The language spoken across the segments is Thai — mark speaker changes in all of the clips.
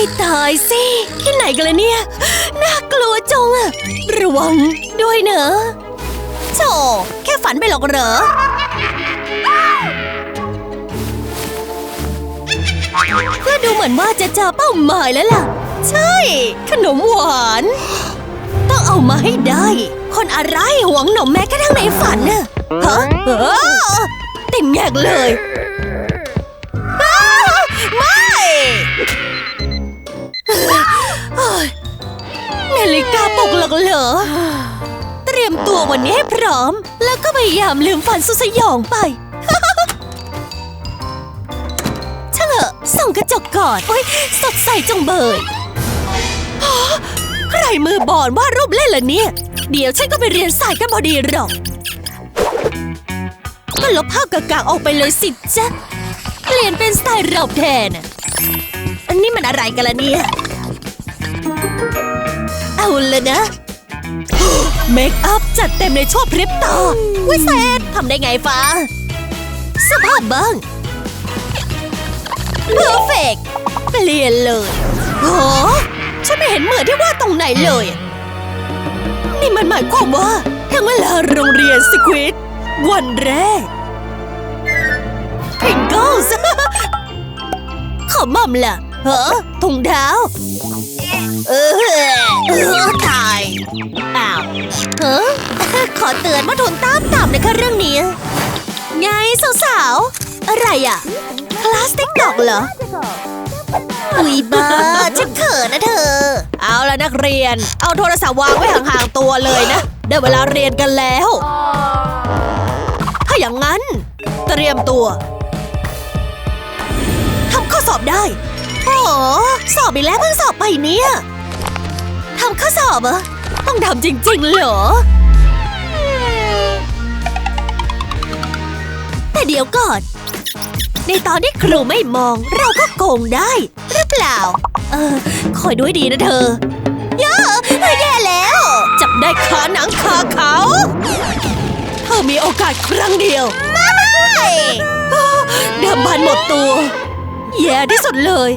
Speaker 1: ให้ตายสิที่ไหนกันล่ะเนี่ย น่ากลัวจังอะระวังด้วยเนอะโธ่แค่ฝันไปหรอกเหรอ ก็ดูเหมือนว่าจะเจอเป้าหมายแล้วล่ะ ใช่ ขนมหวาน ต้องเอามาให้ได้ คนอะไรหวงหนมแม้กระทั่งในฝันน่ะฮะเออเต็มแยกเลยอ้าวไม่เฮ้ย นาฬิกาปลุกหรอกเหรอ เตรียมตัววันนี้ให้พร้อม แล้วก็พยายามลืมฝันสุดสยองไปเฉลอะส่องกระจกก่อนโอ้ยสดใสจังเบยใครมือบอลวาดรูปเล่นเหรอเนี่ย เดี๋ยวฉันก็ไปเรียนสายกันพอดีหรอก ก็ลบภาพกากๆออกไปเลยสิจ๊ะ เปลี่ยนเป็นสไตล์เราแทนอันนี้มันอะไรกันล่ะเนี่ย เอาเลยนะ เมคอัพจัดเต็มในชั่วพริบตาวิเศษทำได้ไงฟ้า สภาพบ้างเพอร์เฟกเปลี่ยนเลยโอ้ฉันไม่เห็นเหมือนที่ว่าตรงไหนเลย นี่มันหมายความว่าถึงเวลาโรงเรียนสควิดวันแรกพิงเกิลส์ขอมัมล่ะเหรอถุงเท้า เออเออตายอ้าวเฮ้อขอเตือนว่าโดนตามต่ำนะคะเรื่องนี้ ไงสาวๆ อะไรอะคลาสติกดอกเหรอ อุ้ยบ้าฉันเขินนะเธอ เอาละนักเรียน เอาโทรศัพท์วางไว้ห่างๆตัวเลยนะ ได้เวลาเรียนกันแล้ว ถ้าอย่างนั้น เตรียมตัวทำข้อสอบได้โอ้สอบอีกแล้วเพิ่งสอบไปเนี่ยำข้อสอบเหรอต้องทำจริง ๆ เหรอ แต่เดี๋ยวก่อน ในตอนที่ครูไม่มองเราก็โกงได้ หรือเปล่า เออ คอยดูให้ดีนะเธอ เยอะแย่แล้ว จับได้คาหนังคาเขา เธอมีโอกาสครั้งเดียว ไม่เดิมพันหมดตัว แย่ที่สุดเลย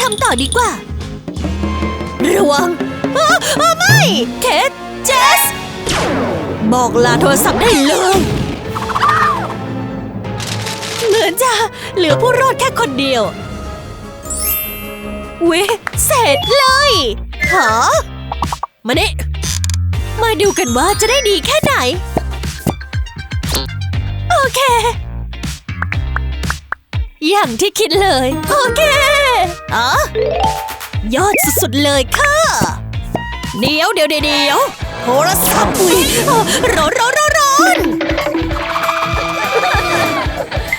Speaker 1: ทำต่อดีกว่า ระวังอ้าอ้าไม่เคทเจส บอกลาโทรศัพท์ได้เลย เหมือนจะเหลือผู้รอดแค่คนเดียววิเสร็จเลยหอมานี่มาดูกันว่าจะได้ดีแค่ไหน โอเค อย่างที่คิดเลย โอเคอ๋อยอดสุดๆเลยค่ะ เดี๋ยวเดี๋ยวเดี๋ยวโทรศัพท์อุ้ยร้อนร้อนร้อนร้อน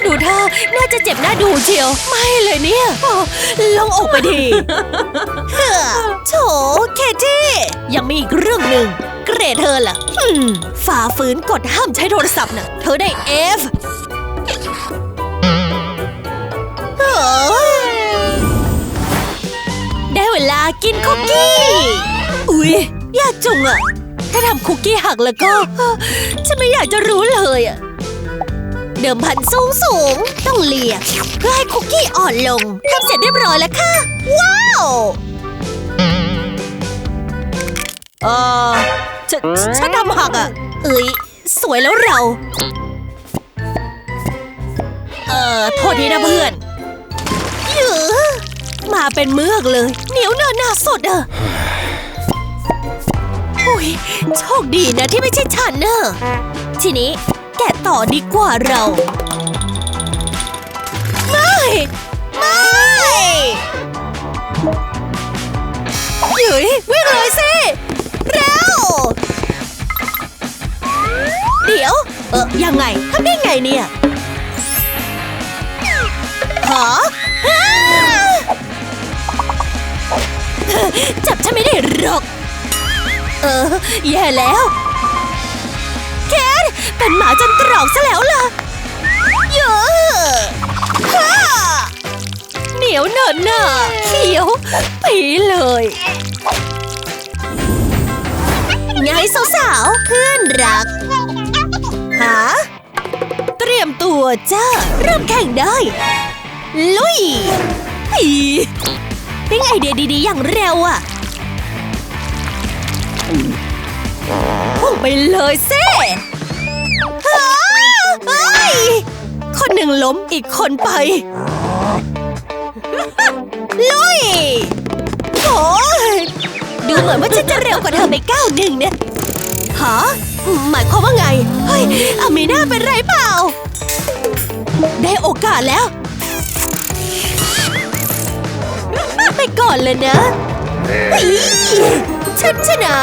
Speaker 1: ดูท่าน่าจะเจ็บหน้าดูเชียว ไม่เลยเนี่ยลองออกไปทีโถเคที่ ยังมีอีกเรื่องหนึ่งเกรดเธอล่ะอืมฝ่าฝืนกฎห้ามใช้โทรศัพท์น่ะ เธอได้ F คุกกี้ อุ๊ยยากจุงอะถ้าทำคุกกี้หักแล้วก็ ฉันไม่อยากจะรู้เลยอะเดิมพันสูงสูงต้องเลียเพื่อให้คุกกี้อ่อนลงทำเสร็จเรียบร้อยแล้วค่ะ ว้าวเออฉันฉันทำหักอะเอ้ยสวยแล้วเรา เออโทษทีนะเพื่อนเยอะ มาเป็นเมือกเลย เหนียวเนินหนาสดเอะอุ้ยโชคดีนะที่ไม่ใช่ฉันเนอะทีนี้แกะต่อดีกว่าเรา ไม่ ไม่หยุยวิ่งเลยสิ เร็ว เดี๋ยว เออยังไงทำได้ไงเนี่ยหาอ้ จับฉันไม่ได้หรอก เออ แย่แล้วแคทเป็นหมาจนตรอกซะแล้วล่ะเยอะฮ่าเหนียวเนินหน่าเขียวปีเลยไงสาวๆเพื่อนรักหาเตรียมตัวจ้าเริ่มแข่งได้ ลุยอี ปิ้งไอเดียดีๆ อย่างเร็วอะพุ่งไปเลยเซ่อ้ายคนหนึ่งล้มอีกคนไป ลุยโอ้ยดูเหมือนว่าฉันจะเร็วกว่าเธอไปก้าวหนึ่งเนี่ยฮะหมายความว่าไง เฮ้ยอามีน่าเป็นไรเปล่า ได้โอกาสแล้ว ไปก่อนเลยนะฉันชนะ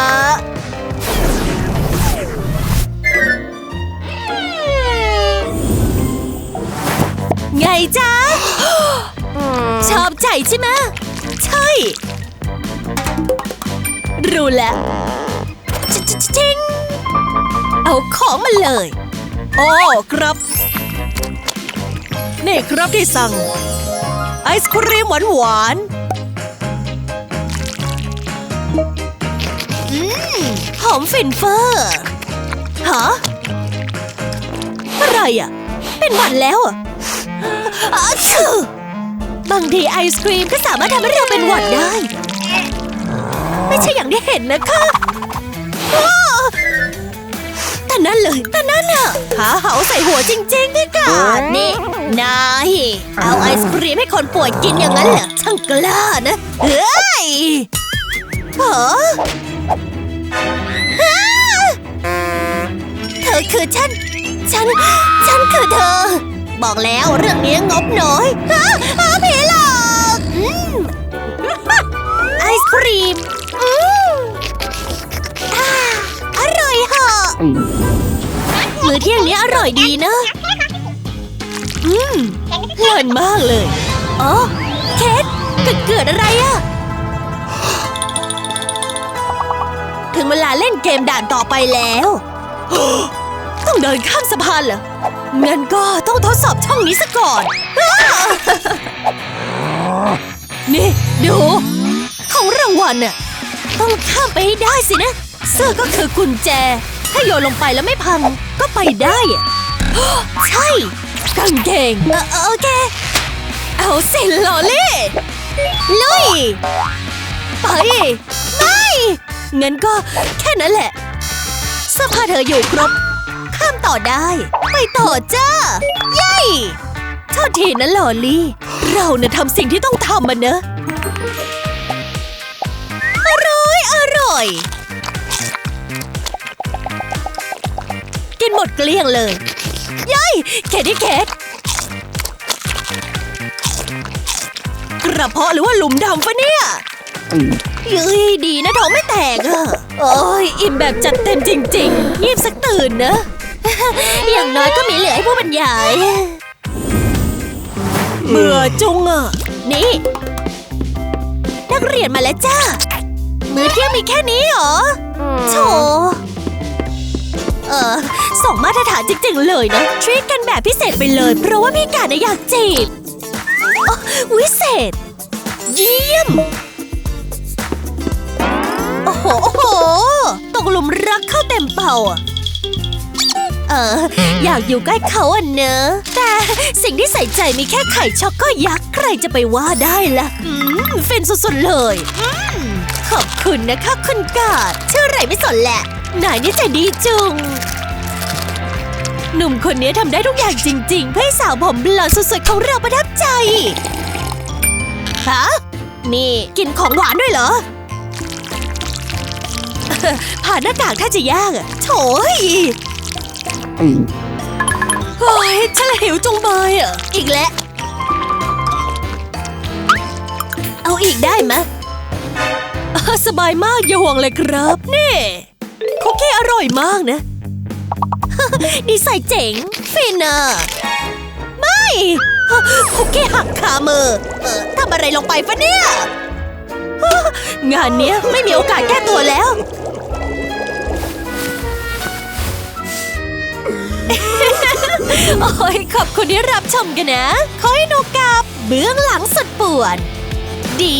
Speaker 1: ไงจ๊ะ ชอบใจใช่ไหมใช่ รู้แล้วชิชชิงเอาของมาเลย โอ้ครับ นี่ครับที่สั่ง ไอศครีมหวานหวาน อมฟินเฟอร์ฮะอะไรอะ เป็นหวันแล้วอะอาชือบางทีไอศครีมก็สามารถทำให้เราเป็นหวัดได้ ไม่ใช่อย่างที่เห็นนะคะอ้อแต่นั่นเลยแต่นั่นน่ะหาเหาใส่หัวจริงๆพี่กาดนี่นายเอาไอศครีมให้คนป่วยกินอย่างนั้นเหรอช่างกล้านะ เฮ้ยเหรออ้าเธอ คือฉัน ฉัน ฉันคือเธอ บอกแล้วเรื่องนี้งบน้อยอ้าอ้าผีหลอกอืมไอศครีมอืมอ่าอร่อยเหอะ มื้อเที่ยงนี้อร่อยดีนะ อืมเพลินมากเลย อ๋อ เคทเกิดเกิดอะไรอะถึงเวลาเล่นเกมด่านต่อไปแล้ว ต้องเดินข้ามสะพานเหรอ งั้นก็ต้องทดสอบช่องนี้ซะก่อนอ้านี่ ดู ของรางวัลน่ะ ต้องข้ามไปให้ได้สินะ เสื้อก็คือกุญแจ ถ้าโยนลงไปแล้วไม่พัง ก็ไปได้อะใช่กางเกงเออเออโอเค เอาสิลอเล่ลุย ไป ไม่ งั้นก็แค่นั้นแหละเสื้อผ้าเธออยู่ครบข้าม ต่อได้ ไปต่อจ้า เย้โทษทีนะลอลี่ เราเนะ่ะทำสิ่งที่ต้องทำมันเนอะอร่อย อร่อย กินหมดเกลี้ยงเลยย้ยเคที่เคทกระเพาะหรือว่าหลุมดำปะเนี่ยเย้ยดีนะท้องไม่แตกอะโอ้ยอิ่มแบบจัดเต็มจริงๆยีบสักตื่นนะ อย่างน้อยก็มีเหลือให้ผู้บรรยาย เบื่อจุงอะ นี่ นักเรียนมาแล้วจ้า มื้อเที่ยงมีแค่นี้เหรอ โถ เออส่งมาตรฐานจริง ๆ เลยนะ ทรีตกันแบบพิเศษไปเลย เพราะว่าพี่กาดนะอยากจีบอ๋อวิเศษ เยี่ยม โอ้โห โอ้โห ตกหลุมรักเข้าเต็มเป่าอะ เออ อยากอยู่ใกล้เขาอะเนอะ แต่สิ่งที่ใส่ใจมีแค่ไข่ช็อกโกยักษ์ใครจะไปว่าได้ล่ะอืมฟินสุดๆเลยอืมขอบคุณนะคะคุณกาดชื่ออะไรไม่สนแหละ นายนี่ใจดีจุง หนุ่มคนนี้ทำได้ทุกอย่างจริง ๆ เพื่อให้สาวผมบลอนด์สวยๆของเราประทับใจ ฮะ นี่กินของหวานด้วยเหรอ ผ่านหน้ากากถ้าจะยากอะโถย เฮ้ยฉันหิวจงเบยอะ อีกแล้ว เอาอีกได้ไหมสบายมากอย่าห่วงเลยครับ นี่คุกกี้อร่อยมากนะ ดีไซน์เจ๋ง ฟินอะไม่คุกกี้หักคามือเออทำอะไรลงไปฟะเนี่ย งานเนี้ยไม่มีโอกาสแก้ตัวแล้ว โอ้ยขอบคุณที่รับชมกันนะขอให้นูกับเบื้องหลังสุดป่วน ดี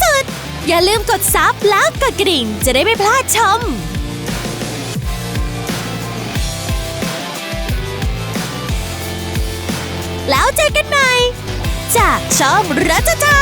Speaker 1: สุดๆ อย่าลืมกดซับและกดกระดิ่งจะได้ไม่พลาดชมแล้วเจอกันใหม่ใจชอบรัชชา